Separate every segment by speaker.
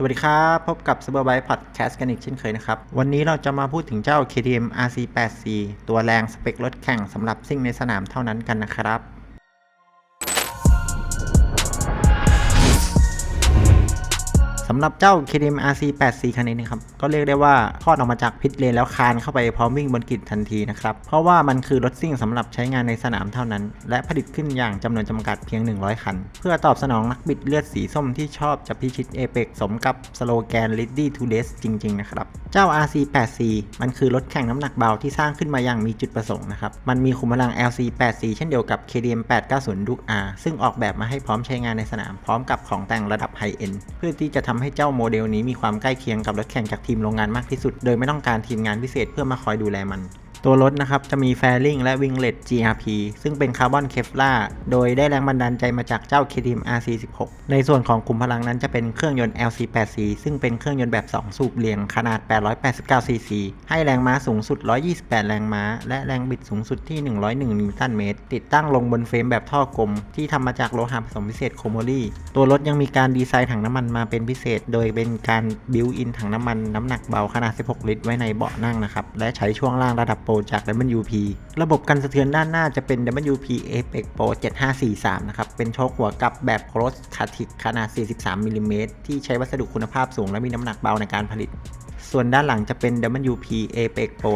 Speaker 1: สวัสดีครับ พบกับ Superbike Podcast กันอีกเช่นเคยนะครับ วันนี้เราจะมาพูดถึงเจ้า KTM RC8C ตัวแรงสเปครถแข่งสำหรับซิ่งในสนามเท่านั้นกันนะครับ สำหรับเจ้า KTM RC8C คันนี้นะครับ ก็เรียกได้ว่าทอดออกมาจากพิทเลนแล้วคานเข้าไปพร้อมวิ่งบนกริดทันทีนะครับ เพราะว่ามันคือรถซิ่งสำหรับใช้งานในสนามเท่านั้น และผลิตขึ้นอย่างจำนวนจำกัดเพียง 100 คัน เพื่อตอบสนองนักบิดเลือดสีส้มที่ชอบจะพิชิตเอเปกสมกับสโลแกน Ready to Race จริง ๆ นะครับ เจ้า RC8C มันคือรถแข่งน้ำหนักเบาที่สร้างขึ้นมาอย่างมีจุดประสงค์นะครับ มันมีขุมพลัง LC8C เช่นเดียวกับ KTM 890 Duke R ซึ่งออกแบบมาให้พร้อมใช้งานในสนามพร้อมกับของแต่งระดับไฮเอ็นเพื่อที่จะทำให้เจ้าโมเดลนี้มีความใกล้เคียงกับรถแข่งจากทีมโรงงานมากที่สุด โดยไม่ต้องการทีมงานพิเศษเพื่อมาคอยดูแลมัน ตัวรถนะครับจะมีแฟริงและวิงเลต GRP ซึ่งเป็นคาร์บอนเคฟล่าโดยได้แรงบันดาลใจมาจากเจ้า KTM RC16 ในส่วนของกลุ่มพลังนั้นจะเป็นเครื่องยนต์ LC8C ซึ่งเป็นเครื่องยนต์แบบ 2 สูบเรียงขนาด 889 cc ให้แรงม้าสูงสุด 128 แรงม้า และแรงบิดสูงสุดที่ 101 นิวตันเมตร ติดตั้งลงบนเฟรมแบบท่อกลม ที่ทำมาจากโลหะผสมพิเศษโคโมลีตัวรถยังมีการดีไซน์ถังน้ำมันมาเป็นพิเศษ โดยเป็นการบิวอินถังน้ำมันน้ำหนักเบาขนาด 16 ลิตรไว้ในเบาะนั่งนะครับและใช้ช่วงล่างระดับโปรจาก WP ระบบกันสะเทือนด้านหน้าจะเป็น WP Apex Pro 7543 นะครับ เป็นโชคหัวกับแบบ Cross c a t i c ขนาด 43มิลลิเมตรที่ใช้วัสดุคุณภาพสูงและมีน้ำหนักเบาในการผลิต ส่วนด้านหลังจะเป็น WP Apex Pro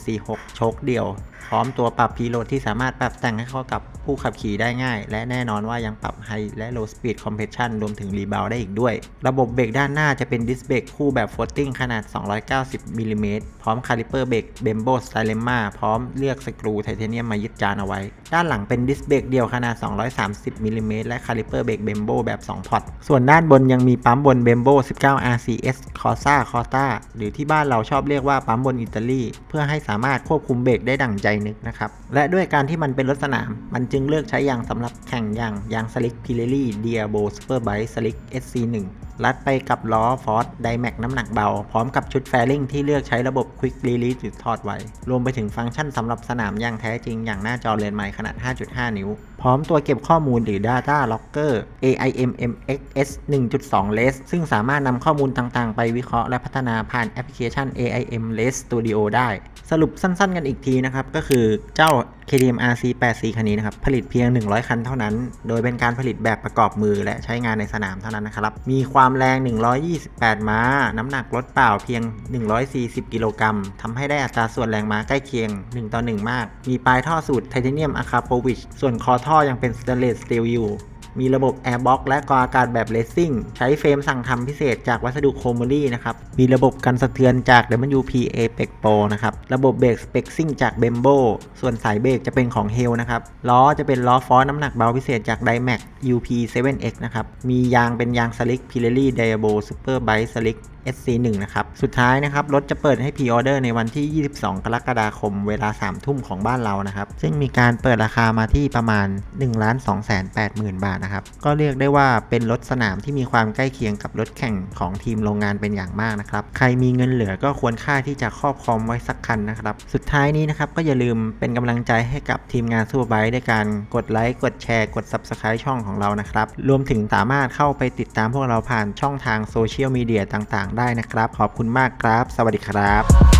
Speaker 1: 7746 โชคเดี่ยว พร้อมตัวปรับพีโลดที่สามารถปรับแต่งให้เข้ากับผู้ขับขี่ได้ง่าย และแน่นอนว่ายังปรับ High และ Low Speed Compression รวมถึง Rebound ได้อีกด้วย ระบบเบรกด้านหน้าจะเป็นดิสเบรกคู่แบบ Floating ขนาด 290มิลลิเมตรพร้อมคาลิเปอร์เบรก Bembo Stylemma พร้อมเลือกสกรูไทเทเนียมมายึดจานเอาไว้ ด้านหลังเป็นดิสเบรกเดียวขนาด 230มิลลิเมตรและคาลิเปอร์เบรก Bembo แบบ 2 พอร์ต ส่วนด้านบนยังมีปั๊มบน Bembo 19 RCS Corsa Corta หรือที่บ้านเราชอบเรียกว่าปั๊มบนอิตาลีเพื่อให้สามารถควบคุมเบรกได้ดั่งใจนึกนะครับและด้วยการที่มันเป็นรถสนามมันจึงเลือกใช้ยางสำหรับแข่งอย่างยางสลิกพิเรลี่เดียโบซูเปอร์ไบสลิก SC1 ลัดไปกับล้อฟอร์ดไดแม็กน้ำหนักเบา พร้อมกับชุดแฟริงที่เลือกใช้ระบบ Quick Release หรือทอดไวรวมไปถึงฟังก์ชันสำหรับสนามยางแท้จริงอย่างหน้าจอเลนส์ใหม่ขนาด 5.5 นิ้ว พร้อมตัวเก็บข้อมูลหรือ Data Logger AIM MXS 1.2 LES ซึ่งสามารถนำข้อมูลต่างๆ ไปวิเคราะห์และพัฒนาผ่านแอปพลิเคชัน AIM LES Studio ได้ สรุปสั้นๆ กันอีกทีนะครับ ก็คือเจ้า KTM RC8C คันนี้นะครับ ผลิตเพียง 100 คันเท่านั้น โดยเป็นการผลิตแบบประกอบมือและใช้งานในสนามเท่านั้นนะครับ มีความแรง 128 ม้า น้ำหนักรถเปล่าเพียง 140 กิโลกรัมทำให้ได้อัตราส่วนแรงม้าใกล้เคียง 1 ต่อ 1 มาก มีปลายท่อสูตรไทเทเนียมอะคาโปวิชส่วนคอท่อยังเป็นสเตนเลสสตีลอยู่ มีระบบ Airbox และกรองอากาศแบบเลสซิ่ง ใช้เฟรมสั่งทำพิเศษจากวัสดุโคโมลีนะครับ มีระบบกันสะเทือนจาก WP Apex Pro นะครับ ระบบเบรกสเปกซิ่งจาก Bembo ส่วนสายเบรกจะเป็นของ h e l นะครับ ล้อจะเป็นล้อฟอสน้ำหนักเบาพิเศษจาก Dymac UP 7X นะครับ มียางเป็นยางสลิก Pirelli Diabo Super Bike Slick SC1 นะครับ สุดท้ายนะครับ รถจะเปิดให้พรีออเดอร์ในวันที่ 22 กรกฎาคม เวลา 3 ทุ่มของบ้านเรานะครับ ซึ่งมีการเปิดราคามาที่ประมาณ 1 2 8 0 0 0 0 บาทนะครับ ก็เรียกได้ว่าเป็นรถสนามที่มีความใกล้เคียงกับรถแข่งของทีมโรงงานเป็นอย่างมากนะครับ ใครมีเงินเหลือก็ควรค่าที่จะครอบครองไว้สักคันนะครับ สุดท้ายนี้นะครับก็อย่าลืมเป็นกำลังใจให้กับทีมงานซูเปอร์ไบค์ด้วยการกดไลค์กดแชร์กด Subscribe ช่องของเรานะครับรวมถึงสามารถเข้าไปติดตามพวกเราผ่านช่องทางโซเชียลมีเดียต่างๆได้นะครับ ขอบคุณมากครับ สวัสดีครับ